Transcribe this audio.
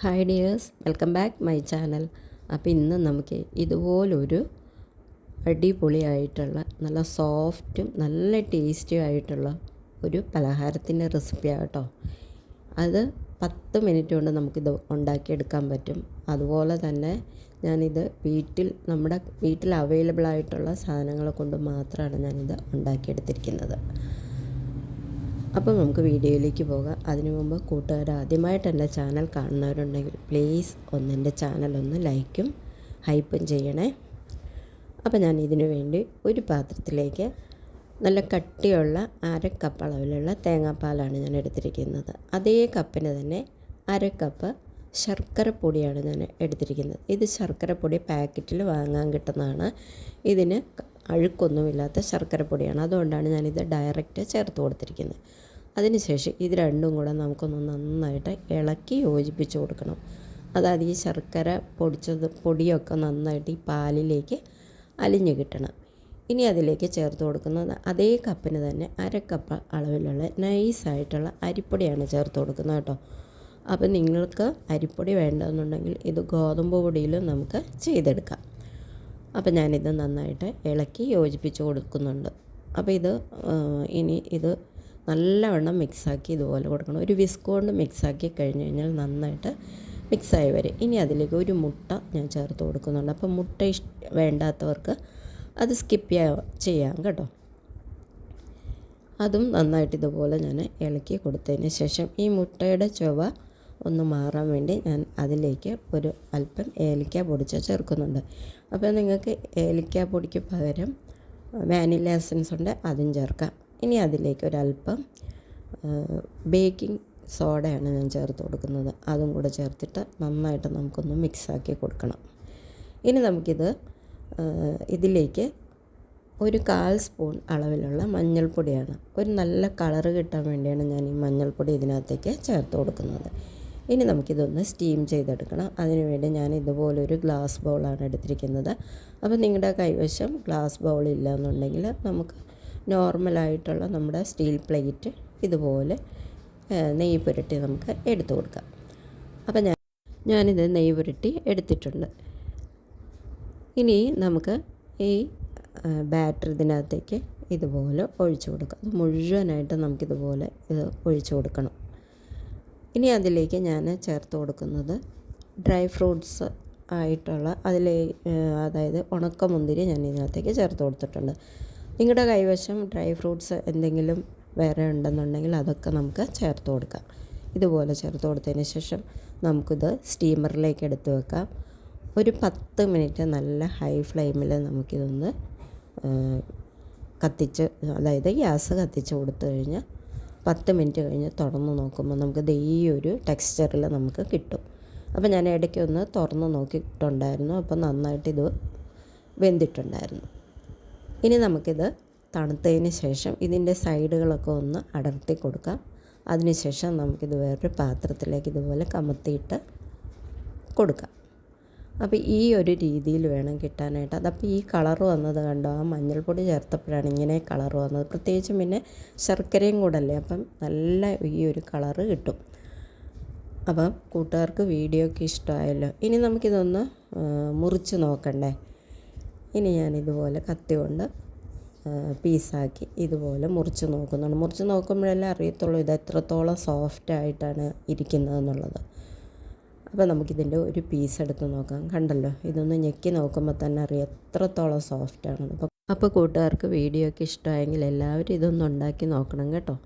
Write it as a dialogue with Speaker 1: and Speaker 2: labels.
Speaker 1: Hi dears welcome back my channel. അപ്പോൾ ഇന്ന് നമുക്ക് ഇതുപോലൊരു അടിപൊളിയായിട്ടുള്ള നല്ല സോഫ്റ്റും നല്ല ടേസ്റ്റിയും ആയിട്ടുള്ള ഒരു പലഹാരത്തിന്റെ റെസിപ്പിയാണ് കേട്ടോ. അത് പത്ത് മിനിറ്റ് കൊണ്ട് നമുക്കിത് ഉണ്ടാക്കിയെടുക്കാൻ പറ്റും. അതുപോലെ തന്നെ ഞാനിത് വീട്ടിൽ നമ്മുടെ വീട്ടിൽ അവൈലബിൾ ആയിട്ടുള്ള സാധനങ്ങളെ കൊണ്ട് മാത്രമാണ് ഞാനിത് ഉണ്ടാക്കിയെടുത്തിരിക്കുന്നത്. അപ്പോൾ നമുക്ക് വീഡിയോയിലേക്ക് പോകാം. അതിനു മുമ്പ് കൂട്ടുകാർ ആദ്യമായിട്ട് എന്റെ ചാനൽ കാണുന്നവരുണ്ടെങ്കിൽ പ്ലീസ് ഒന്ന് എന്റെ ചാനൽ ഒന്ന് ലൈക്കും ഹൈപ്പും ചെയ്യണേ. അപ്പോൾ ഞാൻ ഇതിനു വേണ്ടി ഒരു പാത്രത്തിലേക്ക് നല്ല കട്ടിയുള്ള അര കപ്പ് അളവിലുള്ള തേങ്ങാപ്പാലാണ് ഞാൻ എടുത്തിരിക്കുന്നത്. അതേ കപ്പിന് തന്നെ അര കപ്പ് ശർക്കര പൊടിയാണ് ഞാൻ എടുത്തിരിക്കുന്നത്. ഇത് ശർക്കര പൊടി പാക്കറ്റിൽ വാങ്ങാൻ കിട്ടുന്നതാണ്. ഇതിന് അഴുക്കൊന്നുമില്ലാത്ത ശർക്കര പൊടിയാണ്. അതുകൊണ്ടാണ് ഞാനിത് ഡയറക്റ്റ് ചേർത്ത് കൊടുത്തിരിക്കുന്നത്. അതിനുശേഷം ഇത് രണ്ടും കൂടെ നമുക്കൊന്ന് നന്നായിട്ട് ഇളക്കി യോജിപ്പിച്ച് കൊടുക്കണം. അതായത് ഈ ശർക്കര പൊടിച്ചത് പൊടിയൊക്കെ നന്നായിട്ട് ഈ പാലിലേക്ക് അലിഞ്ഞു കിട്ടണം. ഇനി അതിലേക്ക് ചേർത്ത് കൊടുക്കുന്നത് അതേ കപ്പിന് തന്നെ അര കപ്പ് അളവിലുള്ള നൈസായിട്ടുള്ള അരിപ്പൊടിയാണ് ചേർത്ത് കൊടുക്കുന്നത് കേട്ടോ. അപ്പോൾ നിങ്ങൾക്ക് അരിപ്പൊടി വേണ്ടതെന്നുണ്ടെങ്കിൽ ഇത് ഗോതമ്പ് പൊടിയിലും നമുക്ക് ചെയ്തെടുക്കാം. അപ്പോൾ ഞാനിത് നന്നായിട്ട് ഇളക്കി യോജിപ്പിച്ച് കൊടുക്കുന്നുണ്ട്. അപ്പോൾ ഇത് ഇനി ഇത് നല്ലവണ്ണം മിക്സാക്കി ഇതുപോലെ കൊടുക്കണം. ഒരു വിസ്ക് കൊണ്ട് മിക്സാക്കി കഴിഞ്ഞ് കഴിഞ്ഞാൽ നന്നായിട്ട് മിക്സായി വരും. ഇനി അതിലേക്ക് ഒരു മുട്ട ഞാൻ ചേർത്ത് കൊടുക്കുന്നുണ്ട്. അപ്പോൾ മുട്ട ഇഷ് വേണ്ടാത്തവർക്ക് അത് സ്കിപ്പ് ചെയ്യാം കേട്ടോ. അതും നന്നായിട്ട് ഇതുപോലെ ഞാൻ ഇളക്കി കൊടുത്തതിന് ശേഷം ഈ മുട്ടയുടെ ചുവ ഒന്ന് മാറാൻ വേണ്ടി ഞാൻ അതിലേക്ക് ഒരു അല്പം ഏലക്ക പൊടിച്ച് ചേർക്കുന്നുണ്ട്. അപ്പോൾ നിങ്ങൾക്ക് ഏലക്ക പൊടിക്ക് പകരം വാനില എസൻസ് ഉണ്ട് അതും ചേർക്കാം. ഇനി അതിലേക്ക് ഒരല്പം ബേക്കിംഗ് സോഡയാണ് ഞാൻ ചേർത്ത് കൊടുക്കുന്നത്. അതും കൂടെ ചേർത്തിട്ട് നന്നായിട്ട് നമുക്കൊന്ന് മിക്സാക്കി കൊടുക്കണം. ഇനി നമുക്കിത് ഇതിലേക്ക് ഒരു കാൽ സ്പൂൺ അളവിലുള്ള മഞ്ഞൾപ്പൊടിയാണ്. ഒരു നല്ല കളറ് കിട്ടാൻ വേണ്ടിയാണ് ഞാൻ ഈ മഞ്ഞൾപ്പൊടി ഇതിനകത്തേക്ക് ചേർത്ത് കൊടുക്കുന്നത്. ഇനി നമുക്കിതൊന്ന് സ്റ്റീം ചെയ്തെടുക്കണം. അതിനുവേണ്ടി ഞാൻ ഇതുപോലൊരു ഗ്ലാസ് ബൗളാണ് എടുത്തിരിക്കുന്നത്. അപ്പോൾ നിങ്ങളുടെ കൈവശം ഗ്ലാസ് ബൗൾ ഇല്ല എന്നുണ്ടെങ്കിൽ നമുക്ക് നോർമലായിട്ടുള്ള നമ്മുടെ സ്റ്റീൽ പ്ലേറ്റ് ഇതുപോലെ നെയ്യ് പുരട്ടി നമുക്ക് എടുത്തു കൊടുക്കാം. അപ്പോൾ ഞാൻ ഞാനിത് നെയ്യ് പുരട്ടി എടുത്തിട്ടുണ്ട്. ഇനി നമുക്ക് ഈ ബാറ്റർ ഇതിനകത്തേക്ക് ഇതുപോലെ ഒഴിച്ചു കൊടുക്കാം. അത് മുഴുവനായിട്ട് നമുക്കിതുപോലെ ഇത് ഒഴിച്ചു കൊടുക്കണം. ഇനി അതിലേക്ക് ഞാൻ ചേർത്ത് കൊടുക്കുന്നത് ഡ്രൈ ഫ്രൂട്ട്സ് ആയിട്ടുള്ള അതിലേ അതായത് ഉണക്കമുന്തിരി ഞാൻ ഇതിനകത്തേക്ക് ചേർത്ത് കൊടുത്തിട്ടുണ്ട്. നിങ്ങളുടെ കൈവശം ഡ്രൈ ഫ്രൂട്ട്സ് എന്തെങ്കിലും വേറെ ഉണ്ടെന്നുണ്ടെങ്കിൽ അതൊക്കെ നമുക്ക് ചേർത്ത് കൊടുക്കാം. ഇതുപോലെ ചേർത്ത് കൊടുത്തതിന് ശേഷം നമുക്കിത് സ്റ്റീമറിലേക്ക് എടുത്ത് വെക്കാം. ഒരു പത്ത് മിനിറ്റ് നല്ല ഹൈ ഫ്ലെയിമിൽ നമുക്കിതൊന്ന് കത്തിച്ച് അതായത് ഗ്യാസ് കത്തിച്ച് കൊടുത്തു കഴിഞ്ഞാൽ പത്ത് മിനിറ്റ് കഴിഞ്ഞ് തുറന്ന് നോക്കുമ്പോൾ നമുക്ക് ഈ ഒരു ടെക്സ്ചറിൽ നമുക്ക് കിട്ടും. അപ്പോൾ ഞാൻ ഇടയ്ക്ക് ഒന്ന് തുറന്ന് നോക്കിയിട്ടുണ്ടായിരുന്നു. അപ്പോൾ നന്നായിട്ട് ഇത് വെന്തിട്ടുണ്ടായിരുന്നു. ഇനി നമുക്കിത് തണുത്തതിന് ശേഷം ഇതിന്റെ സൈഡുകളൊക്കെ ഒന്ന് അടർത്തി കൊടുക്കാം. അതിനുശേഷം നമുക്കിത് വേറൊരു പാത്രത്തിലേക്ക് ഇതുപോലെ കമത്തിയിട്ട് കൊടുക്കാം. അപ്പോൾ ഈ ഒരു രീതിയിൽ വേണം കിട്ടാനായിട്ട്. അതപ്പോൾ ഈ കളർ വന്നത് കണ്ടോ? ആ മഞ്ഞൾപ്പൊടി ചേർത്തപ്പോഴാണ് ഇങ്ങനെ കളർ വന്നത്. പ്രത്യേകിച്ചും പിന്നെ ശർക്കരയും കൂടല്ലേ? അപ്പം നല്ല ഈ ഒരു കളറ് കിട്ടും. അപ്പം കൂട്ടുകാർക്ക് വീഡിയോ ഒക്കെ ഇഷ്ടമായല്ലോ. ഇനി നമുക്കിതൊന്ന് മുറിച്ച് നോക്കണ്ടേ? ഇനി ഞാൻ ഇതുപോലെ കത്തി കൊണ്ട് പീസാക്കി ഇതുപോലെ മുറിച്ച് നോക്കുന്നുണ്ട്. മുറിച്ച് നോക്കുമ്പോഴല്ലേ അറിയത്തുള്ളൂ ഇത് എത്രത്തോളം സോഫ്റ്റ് ആയിട്ടാണ് ഇരിക്കുന്നതെന്നുള്ളത് അപ്പോൾ നമുക്കിതിന്റെ ഒരു പീസ് എടുത്ത് നോക്കാം. കണ്ടല്ലോ ഇതൊന്ന് ഞെക്കി നോക്കുമ്പോൾ തന്നെ അറിയാം എത്രത്തോളം സോഫ്റ്റ് ആണെന്ന് അപ്പോൾ അപ്പോൾ കൂട്ടുകാർക്ക് വീഡിയോ ഒക്കെ ഇഷ്ടമായെങ്കിൽ എല്ലാവരും ഇതൊന്ന് ഉണ്ടാക്കി നോക്കണം കേട്ടോ.